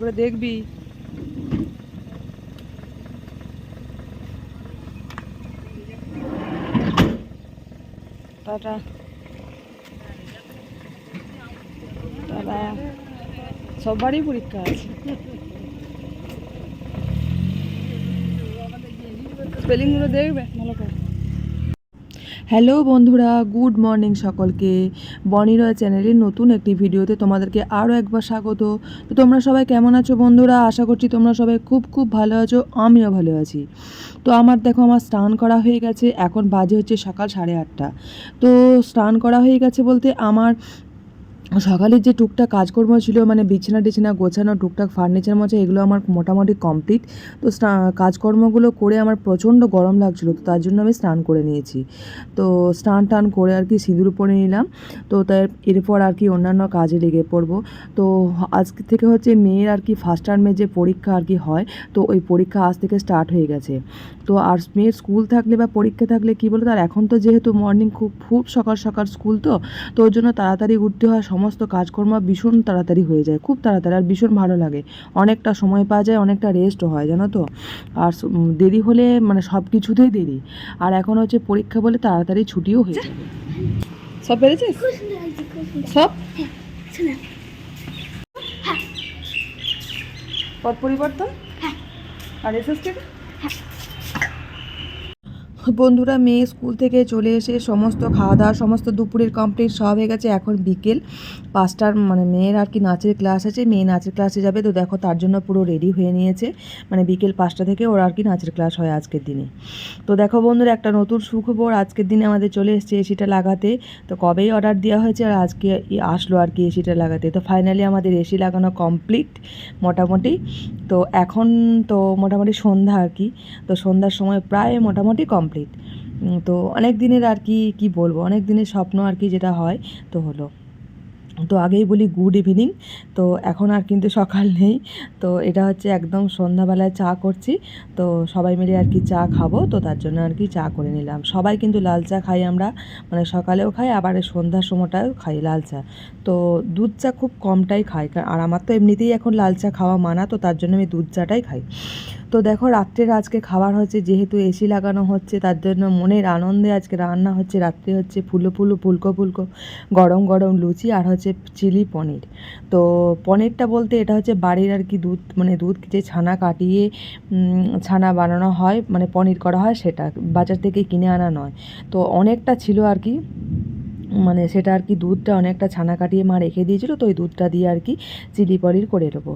করে দেখবি। Tata. Tata. সবারই পরীক্ষা আছে। স্পেলিংগুলো দেখবে? ভালো করে। হ্যালো বন্ধুরা, গুড মর্নিং সকলকে। বনি রয় চ্যানেলের নতুন একটি ভিডিওতে তোমাদেরকে আরও একবার স্বাগত। তো তোমরা সবাই কেমন আছো বন্ধুরা? আশা করছি তোমরা সবাই খুব খুব ভালো আছো, আমিও ভালো আছি। তো আমার দেখো, আমার স্নান করা হয়ে গেছে, এখন বাজে হচ্ছে সকাল সাড়ে আটটা। তো স্নান করা হয়ে গেছে বলতে আমার সকালের যে টুকটাক কাজকর্ম ছিল মানে বিছানা টিছানা গোছানো, টুকটাক ফার্নিচার মোছা, এগুলো আমার মোটামুটি কমপ্লিট তো কাজকর্মগুলো করে আমার প্রচণ্ড গরম লাগছিল, তো তার জন্য আমি স্নান করে নিয়েছি। তো স্নান টান করে আর কি সিঁদুর পরে নিলাম। তো তার, এরপর আর কি অন্যান্য কাজে লেগে পড়ব। তো আজকে থেকে হচ্ছে মেয়ের আর কি ফার্স্ট টার্মে যে পরীক্ষা আর কি হয়, তো ওই পরীক্ষা আজ থেকে স্টার্ট হয়ে গেছে। তো আর মেয়ের স্কুল থাকলে বা পরীক্ষা থাকলে কী বলতো তার এখন তো যেহেতু মর্নিং খুব খুব সকাল সকাল স্কুল তো তো ওর জন্য তাড়াতাড়ি উঠতে হয় সমস্ত কাজকর্ম ভীষণ তাড়াতাড়ি হয়ে যায় খুব তাড়াতাড়ি আর ভীষণ ভালো লাগে। অনেকটা সময় পাওয়া যায় অনেকটা রেস্টও হয় জানো তো? আর দেরি হলে মানে সব কিছুতেই দেরি। আর এখন হচ্ছে পরীক্ষা বলে তাড়াতাড়ি ছুটিও হয়ে যাবে। সব পেরেছিস? সুন্দর সব? শোনা পদ পরিবর্তন? হ্যাঁ। আর এসএসটি বন্ধুরা, মেয়ে স্কুল থেকে চলে এসে সমস্ত খাওয়া দাওয়া সমস্ত দুপুরের কমপ্লিট সব হয়ে গেছে। এখন বিকেল পাঁচটার মানে মেয়ের আর কি নাচের ক্লাস আছে, মেয়ে নাচের ক্লাসে যাবে। তো দেখো, তার জন্য পুরো রেডি হয়ে নিয়েছে। মানে বিকেল পাঁচটা থেকে ওর আর কি নাচের ক্লাস হয় আজকের দিনে। তো দেখো বন্ধুরা, একটা নতুন সুখবর আজকের দিনে আমাদের চলে এসেছে এসিটা লাগাতে। তো কবেই অর্ডার দেওয়া হয়েছে আর আজকে আসলো আর কি এসিটা লাগাতে। তো ফাইনালি আমাদের এসি লাগানো কমপ্লিট মোটামুটি। তো এখন তো মোটামুটি সন্ধ্যা আর কি। তো সন্ধ্যার সময় প্রায় মোটামুটি কমপ্লিট তো অনেক দিনের আর কি কি বলব, অনেক দিনের স্বপ্ন আর কি যেটা হয়, তো হলো। তো আগেই বলি গুড ইভিনিং তো এখন আর কিন্তু সকাল নেই, তো এটা হচ্ছে একদম সন্ধ্যাবেলায় চা করছি, তো সবাই মিলে আর কি চা খাব, তো তার জন্য আর কি চা করে নিলাম। সবাই কিন্তু লাল চা খাই আমরা মানে সকালেও খাই, আবার সন্ধ্যার সময়টাও খাই লাল চা। তো দুধ চা খুব কমটাই খাই আর আমার তো এমনিতেই এখন লাল চা খাওয়া মানা, তো তার জন্য আমি দুধ চাটাই খাই। তো দেখো রাত্রের আজকে খাবার হচ্ছে, যেহেতু এসি লাগানো হচ্ছে, তার জন্য মনের আনন্দে আজকে রান্না হচ্ছে। রাত্রে হচ্ছে ফুলো ফুলো, ফুলকো ফুলকো, গরম গরম লুচি আর হচ্ছে চিলি পনির। তো পনিরটা বলতে এটা হচ্ছে বাড়ির আর কি দুধ মানে দুধ যে ছানা কাটিয়ে ছানা বানানো হয় মানে পনির করা হয় সেটা, বাজার থেকে কিনে আনা নয়। তো অনেকটা ছিল আর কি মানে সেটা আর কি দুধটা অনেকটা ছানা কাটিয়ে মা রেখে দিয়েছিল, তো ওই দুধটা দিয়ে আর কি চিলি পনির করে নেব।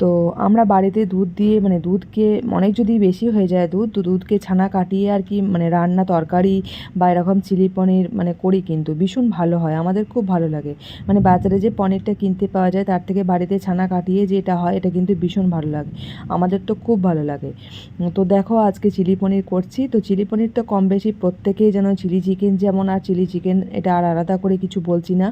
তো আমরা বাড়িতে দুধ দিয়ে মানে দুধকে অনেক যদি বেশি হয়ে যায় দুধ, তো দুধকে ছানা কাটিয়ে আর কি মানে রান্না, তরকারি বা এরকম চিলি পনির মানে করি কিন্তু ভীষণ ভালো হয়, আমাদের খুব ভালো লাগে। মানে বাজারে যে পনিরটা কিনতে পাওয়া যায়, তার থেকে বাড়িতে ছানা কাটিয়ে যেটা হয়, এটা কিন্তু ভীষণ ভালো লাগে, আমাদের তো খুব ভালো লাগে। তো দেখো আজকে চিলি পনির করছি, তো চিলি পনির তো কম বেশি প্রত্যেকেই যেন চিলি চিকেন যেমন আর চিলি চিকেন এটা আর আলাদা করে কিছু বলছি না।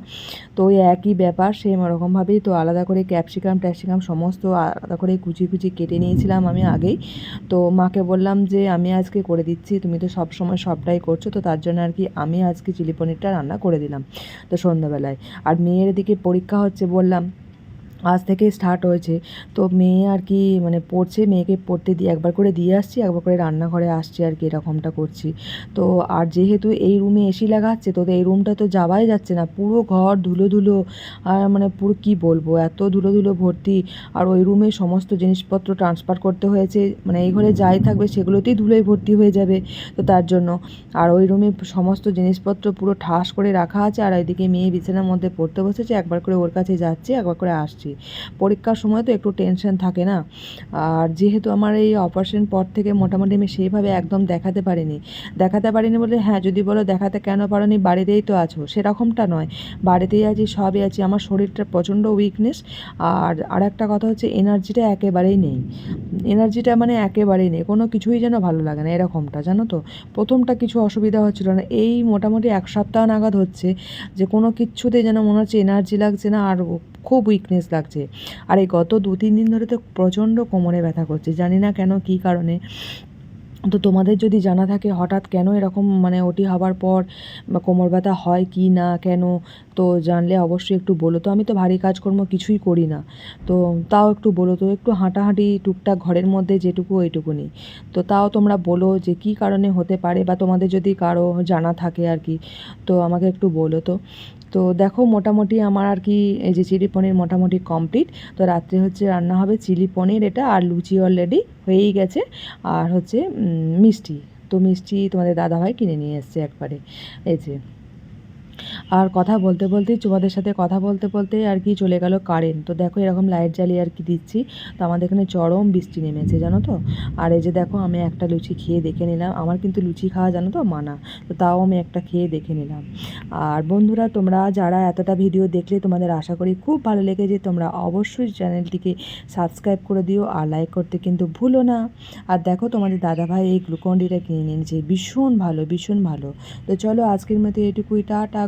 তো ওই একই ব্যাপার সেম ওরকমভাবেই। তো আলাদা করে ক্যাপসিকাম ট্যাপসিকাম সমস্ত আলাদা করে কুচি কুচি কেটে নিয়েছিলাম আমি আগেই। তো মাকে বললাম যে, আমি আজকে করে দিচ্ছি, তুমি তো সব সময় সবটাই করছ। তো তার জন্য আর কি আমি আজকে চিলি পনিরটা রান্না করে দিলাম। তো সন্ধ্যাবেলায়। আর মেয়ের দিকে পরীক্ষা হচ্ছে বললাম আজ থেকে স্টার্ট হয়েছে। তো মেয়ে আর কি মানে পড়ছে, মেয়েকে পড়তে দিয়ে একবার করে দিয়ে আসছি, একবার করে রান্নাঘরে আসছি আর কি এরকমটা করছি। তো আর যেহেতু এই রুমে এসি লাগাচ্ছে, তো এই রুমটা তো যাওয়াই যাচ্ছে না। পুরো ঘর ধুলো ধুলো, আর মানে পুরো কি বলব, এত ধুলো ধুলো ভর্তি। আর ওই রুমে সমস্ত জিনিসপত্র ট্রান্সফার করতে হয়েছে মানে এই ঘরে যাই থাকবে সেগুলোতেই ধুলোয় ভর্তি হয়ে যাবে, তো তার জন্য। আর ওই রুমে সমস্ত জিনিসপত্র পুরো ঠাস করে রাখা আছে, আর ওইদিকে মেয়ে বিছানার মধ্যে পড়তে বসেছে, একবার করে ওর কাছে যাচ্ছে, একবার করে আসছি। পরীক্ষার সময় তো একটু টেনশন থাকে না। আর যেহেতু আমার এই অপারেশন পর থেকে মোটামুটি আমি সেইভাবে একদম দেখাতে পারিনি। দেখাতে পারিনি বলে হ্যাঁ যদি বলো দেখাতে কেন পারোনি, বাড়িতেই তো আছো। সেরকমটা নয়। বাড়িতেই আছি, সবই আছি। আমার শরীরটা প্রচণ্ড উইকনেস আর আর একটা কথা হচ্ছে এনার্জিটা একেবারেই নেই। এনার্জিটা মানে একেবারেই নেই। কোনো কিছুই যেন ভালো লাগে না এরকমটা, জানো তো? প্রথমটা কিছু অসুবিধা হচ্ছিল না। এই মোটামুটি এক সপ্তাহ নাগাদ হচ্ছে যে, কোনো কিচ্ছুতে যেন মনে হচ্ছে এনার্জি লাগছে না। আর খুব উইকনেস লাগছে। আর এই গত দু তিন দিন ধরে তো প্রচণ্ড কোমরে ব্যথা করছে, জানি না কেন, কী কারণে। তো তোমাদের যদি জানা থাকে হঠাৎ কেন এরকম মানে ওটি হবার পর বা কোমর ব্যথা হয় কি না কেন, তো জানলে অবশ্যই একটু বলো। তো আমি তো ভারী কাজকর্ম কিছুই করি না। তো তাও একটু বলো তো, একটু হাঁটাহাঁটি টুকটাক ঘরের মধ্যে যেটুকু ওইটুকুনি। তো তাও তোমরা বলো যে কী কারণে হতে পারে বা তোমাদের যদি কারও জানা থাকে আর কি, তো আমাকে একটু বলো তো। তো দেখো মোটামুটি আমার আর কি এই যে চিলি পনির মোটামুটি কমপ্লিট। তো রাত্রে হচ্ছে রান্না হবে চিলি পনির এটা আর লুচি অলরেডি হয়েই গেছে। আর হচ্ছে মিষ্টি। তো মিষ্টি তোমাদের দাদাভাই কিনে নিয়ে এসছে একবারে। এই যে। আর কথা বলতে বলতেই তোমাদের সাথে কথা বলতে বলতেই আর কি চলে গেল কারেন্ট। তো দেখো এরকম লাইট জ্বালিয়ে আর কি দিচ্ছি। তো আমাদের এখানে চরম বৃষ্টি নেমেছে, জানো তো? আর এই যে দেখো, আমি একটা লুচি খেয়ে দেখে নিলাম। আমার কিন্তু লুচি খাওয়া, জানো তো, মানা। তো তাও আমি একটা খেয়ে দেখে নিলাম। আর বন্ধুরা, তোমরা যারা এতটা ভিডিও দেখলে, তোমাদের আশা করি খুব ভালো লেগেছে। তোমরা অবশ্যই চ্যানেলটিকে সাবস্ক্রাইব করে দিও আর লাইক করতে কিন্তু ভুলো না। আর দেখো, তোমাদের দাদাভাই এই গ্লুকন্ডিটা কিনে নিয়েছে ভীষণ ভালো ভীষণ ভালো। তো চলো, আজকের মতো এটুকুই। টাটা।